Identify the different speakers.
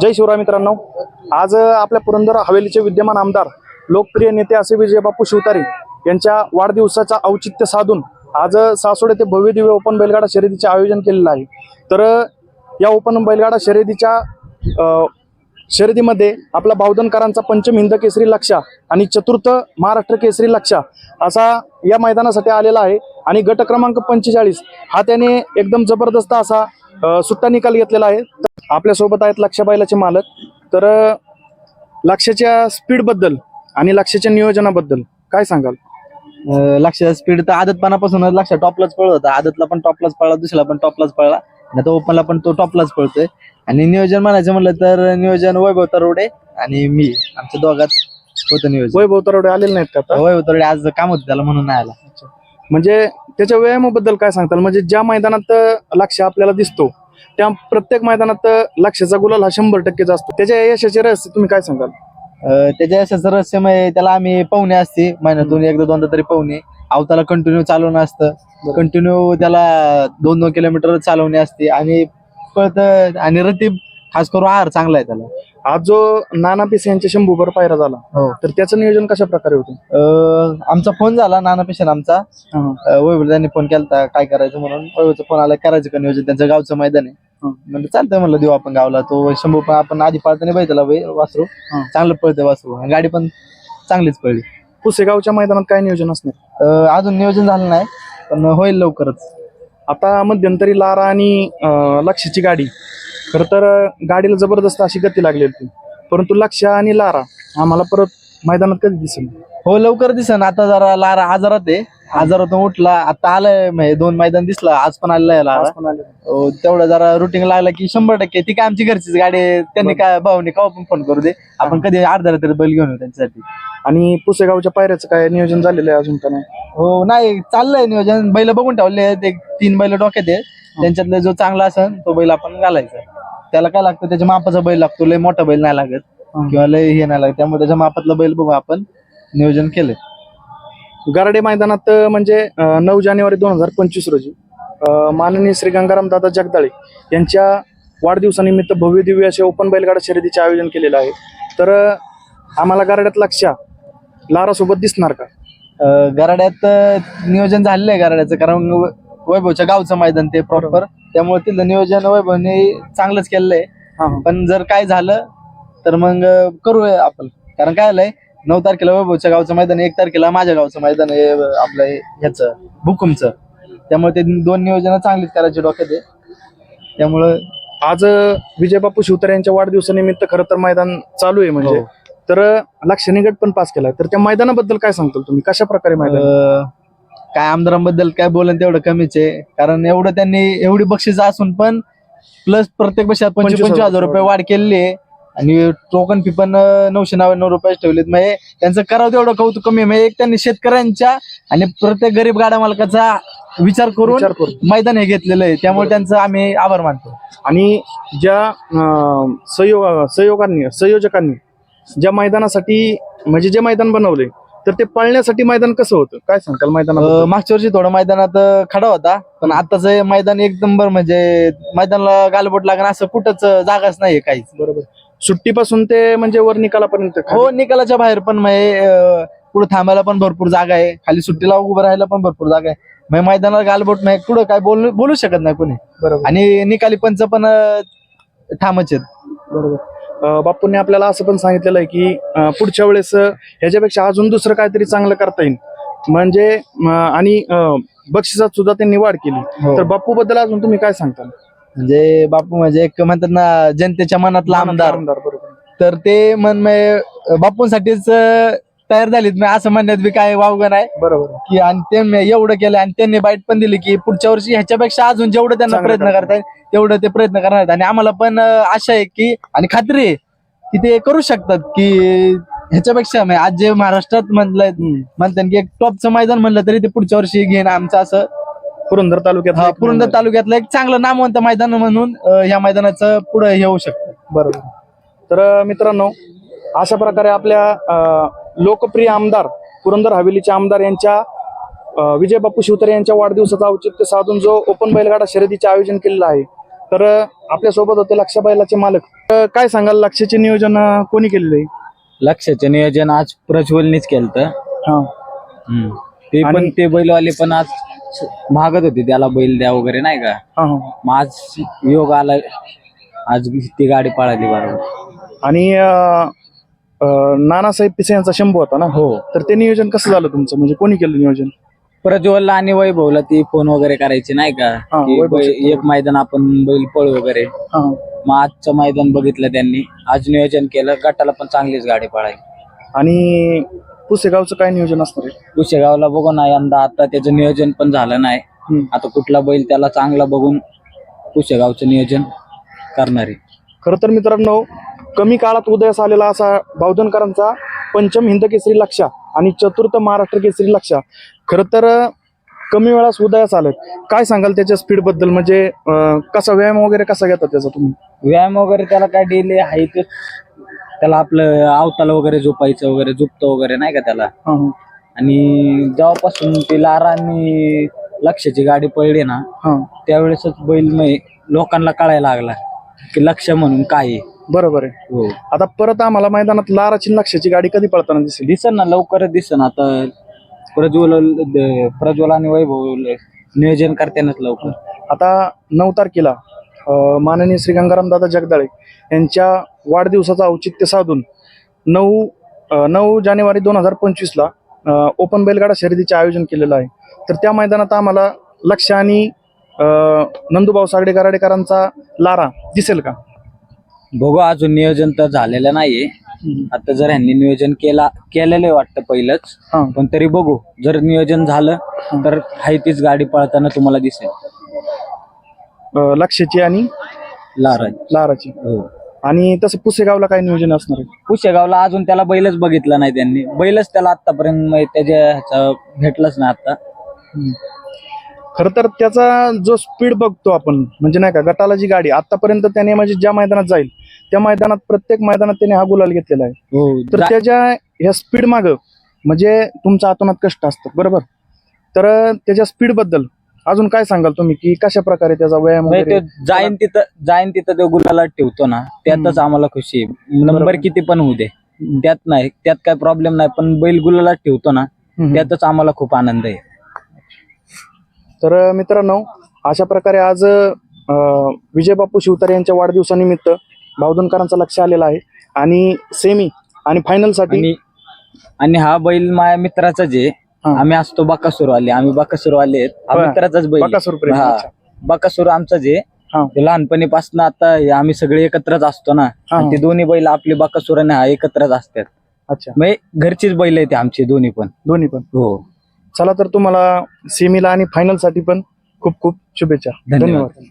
Speaker 1: जय शिवराय मित्रांनो. आज आपल्या पुरंदर हवेलीचे विद्यमान आमदार लोकप्रिय नेते असे विजयबापू शिवतारे यांच्या वाढदिवसाचा औचित्य साधून आज सासोड येथे भव्य दिव्य ओपन बैलगाडा शर्यतीचे आयोजन केलेलं आहे. तर या ओपन बैलगाडा शर्यतीच्या शर्यतीमध्ये आपला बावधनकरांचा पंचम हिंद केसरी लक्षा आणि चतुर्थ महाराष्ट्र केसरी लक्षा असा या मैदानासाठी आलेला आहे. आणि गट क्रमांक पंचेचाळीस हा त्याने एकदम जबरदस्त असा सुट्टा निकाल घेतलेला आहे. आपल्यासोबत आहेत लक्ष बैलाचे मालक. तर लक्षाच्या स्पीडबद्दल आणि लक्षाच्या नियोजनाबद्दल काय सांगाल?
Speaker 2: अं, लक्षाचा स्पीड तर आदतपणापासूनच लक्ष टॉपलाच पळत होता. आदतला पण टॉपलाच पळला दुसऱ्याला पण टॉपलाच पळला. आणि आता ओपनला पण तो टॉपलाच पळतोय. आणि नियोजन म्हणायचं म्हणलं तर नियोजन वैभव तरोडे आणि मी आमच्या दोघात होतं नियोजन.
Speaker 1: वैभव तरवडे आलेले नाहीत का
Speaker 2: वैभव तरोडे आज काम होतं त्याला म्हणून नाही आला.
Speaker 1: म्हणजे त्याच्या व्यायामाबद्दल काय सांगताल? म्हणजे ज्या मैदानात लक्ष आपल्याला दिसतो त्या प्रत्येक मैदानात लक्षाचा गुलाल हा शंभर टक्केचा असतो. त्याच्या यशाचे रहस्य तुम्ही काय सांगाल?
Speaker 2: त्याच्या यशाचं रहस्यमय त्याला आम्ही पाहुणे असते महिन्यातून एकदा दोनदा तरी पाहुणे. अवताला कंटिन्यू चालवणं असतं. कंटिन्यू त्याला दोन दोन किलोमीटर चालवणे असते. आणि कळतं आणि रतीब खास करून आहार चांगला आहे त्याला.
Speaker 1: आज जो नाना पिसे यांच्या शंभूभर पायरा झाला
Speaker 2: हो.
Speaker 1: तर त्याचं नियोजन कशा प्रकारे होतं?
Speaker 2: अं, आमचा फोन झाला नाना पेशन आमचा.
Speaker 1: हा.
Speaker 2: वैभव त्यांनी फोन केला काय करायचं म्हणून. वैभवचा फोन आला करायचं का नियोजन? त्यांचं गावचं मैदान आहे.
Speaker 1: हा.
Speaker 2: म्हणजे चालतंय म्हणलं देऊ आपण गावला. तो शंभू पण आपण आधी पळताना बघितला बाई वासरू.
Speaker 1: हा.
Speaker 2: चांगलं पळतंय वासरू. आणि गाडी पण चांगलीच पळली.
Speaker 1: पुसेगावच्या मैदानात काय नियोजन असणार?
Speaker 2: अं, अजून नियोजन झालं नाही पण होईल लवकरच.
Speaker 1: आता मध्यंतरी लारा आणि अं, लक्षाची गाडी खरं तर गाडीला जबरदस्त अशी गती लागली होती. परंतु लक्ष आणि लारा आम्हाला परत मैदानात कधी दिसेल
Speaker 2: हो लवकर दिसन आता जरा लारा आजारात आहे. आजारातून उठला. आता आलाय म्हणजे दोन मैदान दिसला. आज पण आलेला आहे लारा. हो, तेवढं जरा रुटीन लागलं की शंभर टक्के. ती काय आमची घरचीच गाडी आहे. त्यांनी काय भाऊनी का पण फोन करू दे. आपण कधी अर्धा तरी बैल घेऊन येऊ त्यांच्यासाठी.
Speaker 1: आणि पुसेगावच्या पायऱ्याचं काय नियोजन झालेलं आहे अजून का नाही?
Speaker 2: हो नाही चाललंय नियोजन. बैल बघून ठेवले आहेत. एक तीन बैल डोक्यात आहेत. त्यांच्यातला जो चांगला असेल तो बैल आपण घालायचा. त्याला काय लागतं त्याच्या मापाचा बैल लागतो लय मोठा बैल नाही लागत.
Speaker 1: हा.
Speaker 2: किंवा लय हे नाही लागत. त्यामुळे त्याच्या मापातला बैल बघू आपण नियोजन केलंय.
Speaker 1: गारडे मैदानात अं, म्हणजे अं, नऊ जानेवारी दोन हजार पंचवीस रोजी अं, माननीय श्री गंगाराम दादा जगदाळे यांच्या वाढदिवसानिमित्त भव्य दिव्य असे ओपन बैलगाडा शर्यतीचे आयोजन केलेलं आहे. तर अं, आम्हाला गारड्यात लक्षा लारा सोबत दिसणार का?
Speaker 2: अं, गराड्यात अं, नियोजन झालेलं आहे गराड्याचं कारण वै- वैभवच्या गावचं मैदान ते प्रॉपर त्यामुळे तिथलं नियोजन वैभवने चांगलंच केलेलं आहे.
Speaker 1: हा
Speaker 2: पण जर काय झालं तर मग अं, करूया आपण. कारण काय आलंय नऊ तारखेला वैभवच्या गावचं मैदान आहे, एक तारखेला माझ्या गावचं मैदान आहे अं, आपलं हे- ह्याचं भूकंपचं. त्यामुळे ते दोन नियोजन चांगलीच करायचे डोक्यात आहे. त्यामुळं
Speaker 1: आज अं, विजयबापू शिवतारे यांच्या वाढदिवसानिमित्त खरं तर मैदान चालू आहे म्हणजे.
Speaker 2: हो.
Speaker 1: तर अं, लक्षणी गट पण पास केलाय तर त्या मैदानाबद्दल काय सांगताल तुम्ही? कशा प्रकारे मैदान
Speaker 2: अं, काय आमदारांबद्दल काय बोलन तेवढं कमीच आहे. कारण एवढं त्यांनी एवढी बक्षीस असून पण प्लस प्रत्येक बक्षात पंचवीस पंचवीस हजार रुपये वाढ केलेली आहे. आणि टोकन फी पण नऊशे नव्याण्णव रुपये ठेवलेत. म्हणजे त्यांचं करावं तेवढं कौतुक कमी आहे. म्हणजे एक त्यांनी शेतकऱ्यांच्या आणि प्रत्येक गरीब गाड्या मालकाचा विचार करून
Speaker 1: विचार करून.
Speaker 2: मैदान हे घेतलेलं आहे. त्यामुळे त्यांचं आम्ही आभार मानतो.
Speaker 1: आणि ज्या अं, सहयोग सहयोगांनी संयोजकांनी ज्या मैदानासाठी म्हणजे जे मैदान बनवले तर ते पळण्यासाठी मैदान कसं होतं? काय सांगताल
Speaker 2: अं,
Speaker 1: मैदानात
Speaker 2: मागच्या वर्षी थोडं मैदानात खडा होता पण आताच मैदान एक नंबर म्हणजे मैदानाला गालबोट लागणं असं कुठंच जागाच नाही काहीच.
Speaker 1: बरोबर. सुट्टीपासून ते म्हणजे वर निकालापर्यंत
Speaker 2: हो निकालाच्या बाहेर पण म्हणजे पुढे थांबायला पण भरपूर जागा आहे. खाली सुट्टीला उभं राहायला पण भरपूर जागा आहे. मग मैदानाला गालबोट नाही पुढं काय बोलू बोलू शकत नाही कोणी.
Speaker 1: बरोबर.
Speaker 2: आणि निकाली पंच पण ठामच आहेत.
Speaker 1: बरोबर. बापूंनी आपल्याला असं पण सांगितलेलं आहे की पुढच्या वेळेस ह्याच्यापेक्षा अजून दुसरं काहीतरी चांगलं करता येईल. म्हणजे आणि बक्षिसात सुद्धा त्यांनी वाढ केली.
Speaker 2: हो.
Speaker 1: तर बापू बद्दल अजून तुम्ही काय सांगताल?
Speaker 2: म्हणजे बापू म्हणजे एक म्हणतात ना जनतेच्या मनातला आमदार. तर ते मन म्हणजे बापूंसाठीच तयार झालीत. मी असं म्हणण्यात बी काय वावगं नाही.
Speaker 1: बरोबर.
Speaker 2: की आणि ते मी एवढं केलं आणि त्यांनी बाईट पण दिली की पुढच्या वर्षी ह्याच्यापेक्षा अजून जेवढं त्यांना
Speaker 1: चांगलं
Speaker 2: प्रयत्न. करता येईल तेवढं ते प्रयत्न करणार आहेत. आणि आम्हाला पण अं, आशा आहे की आणि खात्री आहे की ते करू शकतात की ह्याच्यापेक्षा म्हणजे आज जे महाराष्ट्रात म्हणलंय म्हणतात की एक टॉपचं मैदान म्हणलं तरी ते पुढच्या वर्षी घेईन आमचं असं.
Speaker 1: पुरंदर तालुक्यात
Speaker 2: हा, पुरंदर तालुक्यातलं एक चांगलं नामवंत मैदान म्हणून अं, ह्या मैदानाचं पुढे हे होऊ शकतं.
Speaker 1: बरोबर. तर मित्रांनो अशा प्रकारे आपल्या अं, लोकप्रिय आमदार पुरंदर हवेलीचे आमदार यांच्या विजय बापू शिवतारे यांच्या वाढदिवसाचं औचित्य साधून जो ओपन बैलगाडा शर्यतीचे आयोजन केलेलं आहे. तर अं, आपल्यासोबत होते लक्षा बैलाचे मालक. काय सांगाल? लक्षाचे नियोजन कोणी केलेलं आहे?
Speaker 3: लक्षाचे नियोजन आज प्रज्वलनीच केलं
Speaker 1: हा.
Speaker 3: ते पण ते बैलवाले पण आज मागत होते त्याला बैल द्या वगैरे नाही का? मग आज योग आला आज ती गाडी पळाली बरोबर.
Speaker 1: आणि नानासाहेब पिसे यांचा शंभू होता ना? हो. तर ते नियोजन कसं झालं तुमचं? म्हणजे कोणी केलं नियोजन?
Speaker 3: प्रज्वलला आणि वैभवला ती फोन वगैरे करायची नाही का?
Speaker 1: हा,
Speaker 3: की
Speaker 1: वैभव
Speaker 3: बै-
Speaker 1: शेट्टी.
Speaker 3: एक मैदान आपण बैल पळू वगैरे.
Speaker 1: हा.
Speaker 3: मग आजचं मैदान बघितलं त्यांनी. आज नियोजन केलं. गटाला पण चांगलीच गाडी पळाली.
Speaker 1: आणि पुसेगावचं काय नियोजन असणार आहे?
Speaker 3: बघू ना यंदा आता त्याचं नियोजन पण झालं नाही.
Speaker 1: हम्म.
Speaker 3: आता कुठला बैल त्याला चांगला बघून कुशेगावचं नियोजन करणार आहे.
Speaker 1: खरं तर मित्रांनो कमी काळात उदयास आलेला असा बावधनकरांचा पंचम हिंद केसरी लक्षा आणि चतुर्थ महाराष्ट्र केसरी लक्षा खरं तर कमी वेळास उदयास आलेत. काय सांगाल त्याच्या स्पीडबद्दल? म्हणजे अं, कसा व्यायाम वगैरे कसा घेतात त्याचा तुम्ही?
Speaker 3: व्यायाम वगैरे त्याला काय डेली आहे ते? त्याला आपलं अवताला वगैरे झोपायचं वगैरे झोपतं वगैरे नाही का त्याला?
Speaker 1: हा हा.
Speaker 3: आणि जेव्हापासून ती लारा आणि लक्षाची गाडी पडली ना
Speaker 1: हा.
Speaker 3: त्यावेळेसच बैल लोकांना कळायला लागला की लक्ष म्हणून काय आहे.
Speaker 1: बरोबर आहे.
Speaker 3: हो.
Speaker 1: आता परत आम्हाला मैदानात लाराची लक्षाची गाडी कधी पळताना दिसेल?
Speaker 3: दिसन ना लवकरच दिसन. आता प्रज्वल द- प्रज्वल आणि वैभव नियोजन करतानाच लवकर.
Speaker 1: आता नऊ तारखेला अं, माननीय श्री गंगाराम दादा जगदाळे यांच्या वाढदिवसाचं औचित्य साधून नऊ अं, नऊ जानेवारी दोन हजार पंचवीसला ओपन बैलगाडा शर्यतीचे आयोजन केलेलं आहे. तर त्या मैदानात आम्हाला लक्ष आणि अं, नंदूभाऊ सागडे कराडेकरांचा लारा दिसेल का?
Speaker 3: बघू अजून नियोजन तर झालेलं नाहीये. आता जर ह्यांनी नियोजन केला केलेलं वाटतं पहिलंच.
Speaker 1: हा.
Speaker 3: पण तरी बघू जर नियोजन झालं तर हाय तीच गाडी पळताना तुम्हाला दिसेल.
Speaker 1: अं, लक्षाची आणि
Speaker 3: लारा
Speaker 1: लाराची.
Speaker 3: हो.
Speaker 1: आणि तसं पुसेगावला काय नियोजन असणार आहे?
Speaker 3: कुशेगावला अजून त्याला बैलच बघितला नाही त्यांनी. बैलच त्याला आतापर्यंत म्हणजे त्याच्या ह्याचा भेटलाच नाही आता
Speaker 1: खर तर त्याचा जो स्पीड बघतो आपण म्हणजे नाही का गटाला जी गाडी आतापर्यंत त्याने म्हणजे ज्या मैदानात जाईल त्या मैदानात प्रत्येक मैदानात त्याने हा गुलाल घेतलेला आहे.
Speaker 3: हो.
Speaker 1: तर त्याच्या ह्या स्पीड माग म्हणजे तुमच्या आतोनात कष्ट असतात बरोबर? तर त्याच्या स्पीडबद्दल अजून काय सांगाल तुम्ही की कशा प्रकारे त्याचा व्यायाम
Speaker 3: म्हणजे जाईन तिथं जाईन तिथं तो गुलाला ठेवतो ना त्यातच आम्हाला खुशी आहे. नंबर. किती पण होऊ दे. त्यात नाही त्यात काय प्रॉब्लेम नाही पण बैल गुलाला ठेवतो ना. त्यातच आम्हाला खूप आनंद आहे.
Speaker 1: तर मित्रांनो अशा प्रकारे आज अं, विजयबापू शिवतारे यांच्या वाढदिवसानिमित्त बावधनकरांचा लक्ष आलेला आहे. आणि सेमी आणि फायनलसाठी
Speaker 3: आणि हा बैल माझ्या मित्राचाच आहे
Speaker 1: हा.
Speaker 3: आम्ही असतो बाकासूर आले आम्ही बाकासूर आले आहेत.
Speaker 1: होय.
Speaker 3: मित्राचाच बैल.
Speaker 1: बकासूर
Speaker 3: हा. बाकासूर
Speaker 1: हा.
Speaker 3: ते लहानपणीपासून आता आम्ही सगळे एकत्रच असतो ना. ते दोन्ही बैल आपले बाकासूर आणि हा एकत्रच असतात.
Speaker 1: अच्छा.
Speaker 3: म्हणजे घरचीच बैल आहे ते आमचे दोन्ही पण.
Speaker 1: दोन्ही पण.
Speaker 3: हो.
Speaker 1: चला तर तुम्हाला सेमीला आणि फायनलसाठी पण खूप खूप शुभेच्छा
Speaker 3: धन्यवाद.
Speaker 1: धन्यवाद